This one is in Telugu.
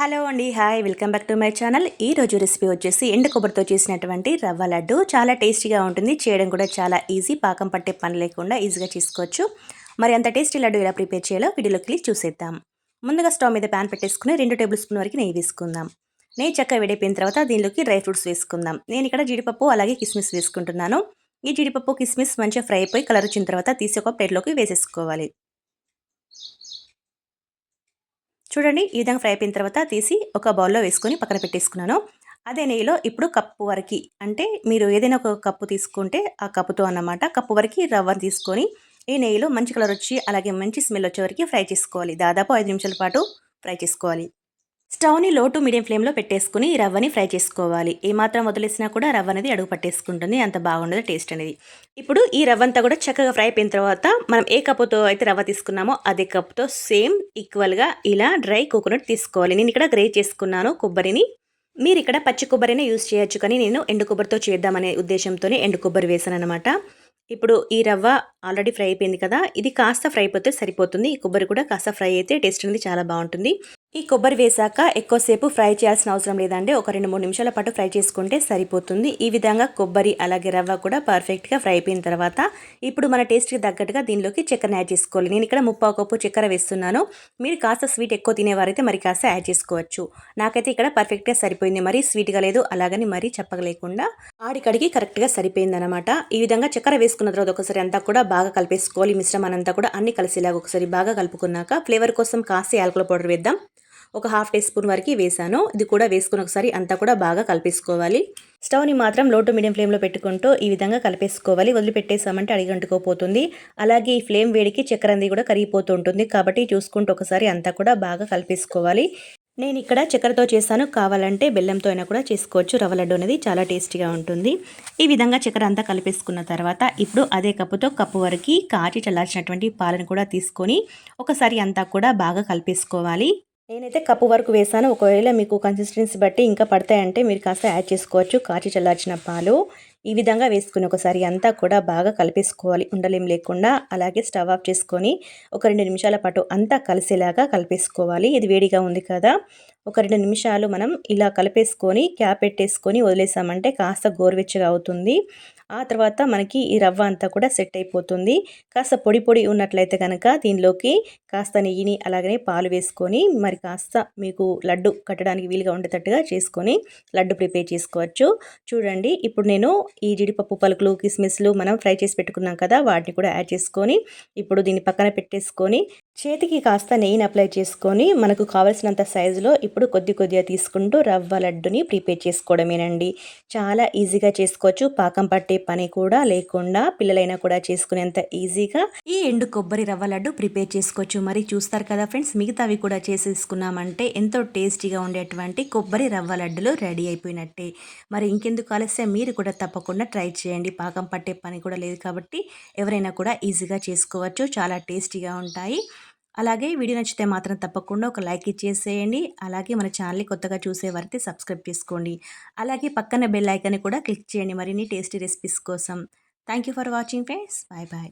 హలో అండి hi welcome back to my channel. ఈ రోజు రెసిపీ వచ్చేసి ఎండు కొబ్బరితో చేసినటువంటి రవ్వ లడ్డు. చాలా టేస్టీగా ఉంటుంది చేయడం కూడా చాలా ఈజీ. పాకం పట్టే పని లేకుండా ఈజీగా చేసుకోవచ్చు. మరి అంత టేస్టీ లడ్డు ఎలా ప్రిపేర్ చేయాలో వీడియోలోకి వెళ్ళి చూసేద్దాం. ముందుగా స్టవ్ మీద ప్యాన్ పెట్టేసుకుని రెండు టేబుల్ స్పూన్ వరకు నెయ్యి వేసుకుందాం. నెయ్యి చక్క విడిపోయిన తర్వాత దీనిలోకి డ్రై ఫ్రూట్స్ వేసుకుందాం. నేను ఇక్కడ జీడిపప్పు అలాగే కిస్మిస్ వేసుకుంటున్నాను. ఈ జీడిపప్పు కిస్మిస్ మంచిగా ఫ్రై అయిపోయి కలర్ వచ్చిన తర్వాత తీసి ఒక ప్లేట్లోకి వేసేసుకోవాలి. చూడండి ఈ విధంగా ఫ్రై అయిపోయిన తర్వాత తీసి ఒక బౌల్లో వేసుకొని పక్కన పెట్టేసుకున్నాను. అదే నెయ్యిలో ఇప్పుడు కప్పు వరకు అంటే మీరు ఏదైనా ఒక కప్పు తీసుకుంటే ఆ కప్పుతో అన్నమాట కప్పు వరకు రవ్వను తీసుకొని ఈ నెయ్యిలో మంచి కలర్ వచ్చి అలాగే మంచి స్మెల్ వచ్చే వరకు ఫ్రై చేసుకోవాలి. దాదాపు ఐదు నిమిషాల పాటు ఫ్రై చేసుకోవాలి. స్టవ్ని లో టు మీడియం ఫ్లేమ్లో పెట్టేసుకుని రవ్వని ఫ్రై చేసుకోవాలి. ఏమాత్రం వదిలేసినా కూడా రవ్వ అనేది అడుగు పట్టేసుకుంటుంది. అంత బాగుండదు టేస్ట్ అనేది. ఇప్పుడు ఈ రవ్వ అంతా కూడా చక్కగా ఫ్రై అయిపోయిన తర్వాత మనం ఏ కప్పుతో అయితే రవ్వ తీసుకున్నామో అదే కప్తో సేమ్ ఈక్వల్గా ఇలా డ్రై కోకోనట్ తీసుకోవాలి. నేను ఇక్కడ గ్రే చేసుకున్నాను కొబ్బరిని. మీరు ఇక్కడ పచ్చి కొబ్బరినే యూస్ చేయొచ్చు కానీ నేను ఎండు కొబ్బరితో చేద్దామనే ఉద్దేశంతోనే ఎండు కొబ్బరి వేసాను అనమాట ఇప్పుడు ఈ రవ్వ ఆల్రెడీ ఫ్రై అయిపోయింది కదా ఇది కాస్త ఫ్రై అయిపోతే సరిపోతుంది. ఈ కొబ్బరి కూడా కాస్త ఫ్రై అయితే టేస్ట్ అనేది చాలా బాగుంటుంది. ఈ కొబ్బరి వేసాక ఎక్కువసేపు ఫ్రై చేయాల్సిన అవసరం లేదండి. ఒక రెండు మూడు నిమిషాల పాటు ఫ్రై చేసుకుంటే సరిపోతుంది. ఈ విధంగా కొబ్బరి అలాగే రవ్వ కూడా పర్ఫెక్ట్గా ఫ్రై అయిపోయిన తర్వాత ఇప్పుడు మన టేస్ట్కి తగ్గట్టుగా దీనిలోకి చక్కెర యాడ్ చేసుకోవాలి. నేను ఇక్కడ ముప్పావు కప్పు చక్కెర వేస్తున్నాను. మీరు కాస్త స్వీట్ ఎక్కువ తినేవారైతే మరి కాస్త యాడ్ చేసుకోవచ్చు. నాకైతే ఇక్కడ పర్ఫెక్ట్గా సరిపోయింది. మరి స్వీట్గా లేదు అలాగని మరీ చెప్పగలేకుండా ఆడికడికి కరెక్ట్గా సరిపోయిందనమాట ఈ విధంగా చక్కెర వేసుకున్న తర్వాత ఒకసారి అంతా కూడా బాగా కలిపేసుకోవాలి. మిశ్రమానంతా కూడా అన్ని కలిసేలాగా ఒకసారి బాగా కలుపుకున్నాక ఫ్లేవర్ కోసం కాస్త యాలకుల పౌడర్ వేద్దాం. ఒక హాఫ్ టీ స్పూన్ వరకు వేసాను ఇది కూడా వేసుకుని ఒకసారి అంతా కూడా బాగా కలిపేసుకోవాలి. స్టవ్ని మాత్రం లో టు మీడియం ఫ్లేమ్లో పెట్టుకుంటూ ఈ విధంగా కలిపేసుకోవాలి. వదిలిపెట్టేసామంటే అడిగంటుకోపోతుంది అలాగే ఈ ఫ్లేమ్ వేడికి చక్కెర కూడా కరిగిపోతూ ఉంటుంది. కాబట్టి చూసుకుంటూ ఒకసారి అంతా కూడా బాగా కలిపేసుకోవాలి. నేను ఇక్కడ చక్కెరతో చేశాను. కావాలంటే బెల్లంతో అయినా కూడా చేసుకోవచ్చు. రవ్వ లడ్డు అనేది చాలా టేస్టీగా ఉంటుంది. ఈ విధంగా చక్కెర అంతా కలిపేసుకున్న తర్వాత ఇప్పుడు అదే కప్పుతో కప్పు వరకు కాచి చల్లార్చినటువంటి పాలను కూడా తీసుకొని ఒకసారి అంతా కూడా బాగా కలిపేసుకోవాలి. నేనైతే కప్పు వరకు వేసాను ఒకవేళ మీకు కన్సిస్టెన్సీ బట్టి ఇంకా పడతాయంటే మీరు కాస్త యాడ్ చేసుకోవచ్చు. కాచి చల్లార్చిన పాలు ఈ విధంగా వేసుకుని ఒకసారి అంతా కూడా బాగా కలిపేసుకోవాలి. ఉండలేం లేకుండా అలాగే స్టవ్ ఆఫ్ చేసుకొని ఒక రెండు నిమిషాల పాటు అంతా కలిసేలాగా కలిపేసుకోవాలి. ఇది వేడిగా ఉంది కదా. ఒక రెండు నిమిషాలు మనం ఇలా కలిపేసుకొని క్యాప్ పెట్టేసుకొని వదిలేసామంటే కాస్త గోరువెచ్చగా అవుతుంది. ఆ తర్వాత మనకి ఈ రవ్వ అంతా కూడా సెట్ అయిపోతుంది. కాస్త పొడి పొడి ఉన్నట్లయితే కనుక దీనిలోకి కాస్త నెయ్యిని అలాగనే పాలు వేసుకొని మరి కాస్త మీకు లడ్డు కట్టడానికి వీలుగా ఉండేటట్టుగా చేసుకొని లడ్డు ప్రిపేర్ చేసుకోవచ్చు. చూడండి ఇప్పుడు నేను ఈ జీడిపప్పు పలుకులు కిస్మిస్లు మనం ఫ్రై చేసి పెట్టుకున్నాం కదా వాటిని కూడా యాడ్ చేసుకొని ఇప్పుడు దీన్ని పక్కన పెట్టేసుకొని చేతికి కాస్త నెయ్యిని అప్లై చేసుకొని మనకు కావలసినంత సైజులో ఇప్పుడు కొద్ది కొద్దిగా తీసుకుంటూ రవ్వ లడ్డుని ప్రిపేర్ చేసుకోవడమేనండి. చాలా ఈజీగా చేసుకోవచ్చు. పాకం పట్టే పని కూడా లేకుండా పిల్లలైనా కూడా చేసుకునేంత ఈజీగా ఈ ఎండు కొబ్బరి రవ్వ లడ్డు ప్రిపేర్ చేసుకోవచ్చు. మరి చూస్తారు కదా ఫ్రెండ్స్ మిగతావి కూడా చేసేసుకున్నామంటే ఎంతో టేస్టీగా ఉండేటువంటి కొబ్బరి రవ్వ లడ్డులు రెడీ అయిపోయినట్టే. మరి ఇంకెందుకు ఆలస్యం? మీరు కూడా తప్పకుండా ట్రై చేయండి. పాకం పట్టే పని కూడా లేదు కాబట్టి ఎవరైనా కూడా ఈజీగా చేసుకోవచ్చు. చాలా టేస్టీగా ఉంటాయి. అలాగే వీడియో నచ్చితే మాత్రం తప్పకుండా ఒక లైక్ ఇచ్చేసేయండి. అలాగే మన ఛానల్ని కొత్తగా చూసేవారైతే సబ్స్క్రైబ్ చేసుకోండి. అలాగే పక్కన బెల్ ఐకాన్ని కూడా క్లిక్ చేయండి. మరిన్ని టేస్టీ రెసిపీస్ కోసం. Thank for watching friends. Bye bye.